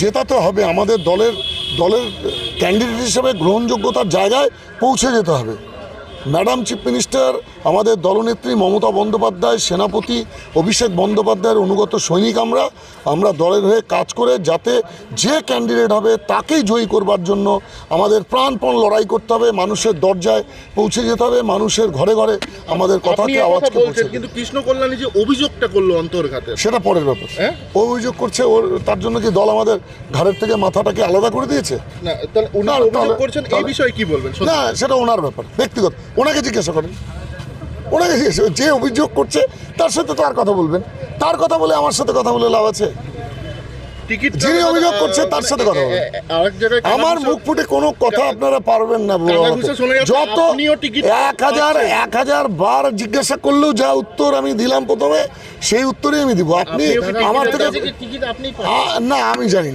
জেতাতে হবে। আমাদের দলের দলের ক্যান্ডিডেট হিসেবে গ্রহণযোগ্যতার জায়গায় পৌঁছে যেতে হবে। ম্যাডাম চিফ মিনিস্টার আমাদের দলনেত্রী মমতা বন্দ্যোপাধ্যায় সেনাপতি অভিষেক বন্দ্যোপাধ্যায়ের অনুগত সৈনিক আমরা। আমরা দলের হয়ে কাজ করে যাতে যে ক্যান্ডিডেট হবে তাকেই জয়ী করবার জন্য আমাদের প্রাণপণ লড়াই করতে হবে মানুষের দরজায় পৌঁছে যেতে হবে মানুষের ঘরে ঘরে আমাদের কথাকে আওয়াজকে বলছেন কিন্তু কৃষ্ণ কল্যাণী যে অভিযোগটা করল অন্তর্ঘাতের সেটা পরের ব্যাপার। হ্যাঁ? ও অভিযোগ করছে ওর তার জন্য কি দল আমাদের ঘাড়ের থেকে মাথাটাকে আলাদা করে দিয়েছে? না তাহলে উনি অভিযোগ করছেন এই বিষয়ে কি বলবেন? না সেটা ওনার ব্যাপার ব্যক্তিগত। ওনাকে জিজ্ঞাসা করেন। ওনাকে যে অভিযোগ করছে তার সাথে তো আর কথা বলবেন। তার কথা বলে আমার সাথে কথা বলে লাভ আছে? যিনি অভিযোগ করছে তার সাথে কথা বলবেন। আমার মুখ ফুটে কোনো কথা আপনারা পারবেন না যত এক হাজার এক হাজার বার জিজ্ঞাসা করলেও যা উত্তর আমি দিলাম প্রথমে সেই উত্তরই আমি দিব। আপনি আমার থেকে না আমি জানি না।